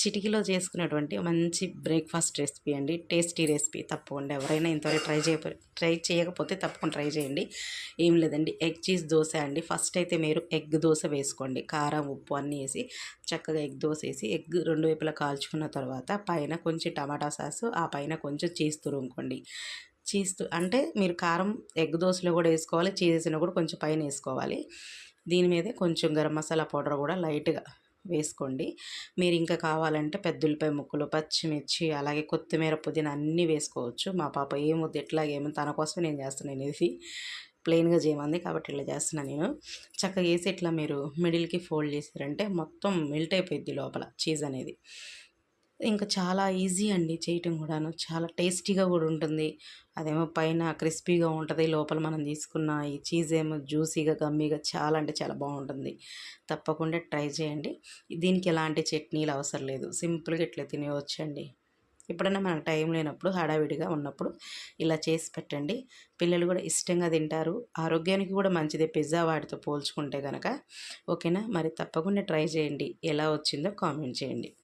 చిటికీలో చేసుకునేటువంటి మంచి breakfast recipe అండి. టేస్టీ రెసిపీ తప్పకుండా. ఎవరైనా ఇంతవరకు ట్రై చేయ ట్రై చేయకపోతే తప్పకుండా ట్రై చేయండి. ఏం లేదండి. ఎగ్ చీజ్ దోశ అండి. ఫస్ట్ అయితే మీరు ఎగ్ దోశ వేసుకోండి. కారం ఉప్పు అన్నీ వేసి చక్కగా ఎగ్ దోశ వేసి ఎగ్ రెండు వైపులా కాల్చుకున్న తర్వాత పైన కొంచెం టమాటా సాసు ఆ పైన కొంచెం చీజ్ తురుముకోండి చీజ్ అంటే మీరు కారం ఎగ్ దోశలో కూడా వేసుకోవాలి. చీజ్ వేసినా కూడా కొంచెం పైన వేసుకోవాలి. దీని మీదే కొంచెం గరం మసాలా పౌడర్ కూడా లైట్గా వేసుకోండి. మీరు ఇంకా కావాలంటే పెద్ద ఉల్లిపాయ ముక్కలు పచ్చిమిర్చి అలాగే కొత్తిమీర పుదీనా అన్నీ వేసుకోవచ్చు. మా పాప ఏమొద్దు ఎట్లాగేమో తన కోసం నేను చేస్తున్నాను ఇది ప్లెయిన్గా చేయమంది కాబట్టి ఇట్లా చేస్తున్నాను నేను. చక్కగా వేసి ఇట్లా మీరు మిడిల్కి ఫోల్డ్ చేసారంటే మొత్తం మెల్ట్ అయిపోయింది లోపల చీజ్ అనేది. ఇంకా చాలా ఈజీ అండి చేయటం కూడాను. చాలా టేస్టీగా కూడా ఉంటుంది. అదేమో పైన క్రిస్పీగా ఉంటుంది లోపల మనం తీసుకున్న ఈ చీజ్ ఏమో జ్యూసీగా గమ్మీగా చాలా అంటే చాలా బాగుంటుంది. తప్పకుండా ట్రై చేయండి. దీనికి ఎలాంటి చట్నీలు అవసరం లేదు. సింపుల్గా ఇట్లా తినేవచ్చండి. ఎప్పుడైనా మనకు టైం లేనప్పుడు హడావిడిగా ఉన్నప్పుడు ఇలా చేసి పెట్టండి. పిల్లలు కూడా ఇష్టంగా తింటారు. ఆరోగ్యానికి కూడా మంచిదే పిజ్జా వాటితో పోల్చుకుంటే కనుక ఓకేనా? మరి తప్పకుండా ట్రై చేయండి. ఎలా వచ్చిందో కామెంట్ చేయండి.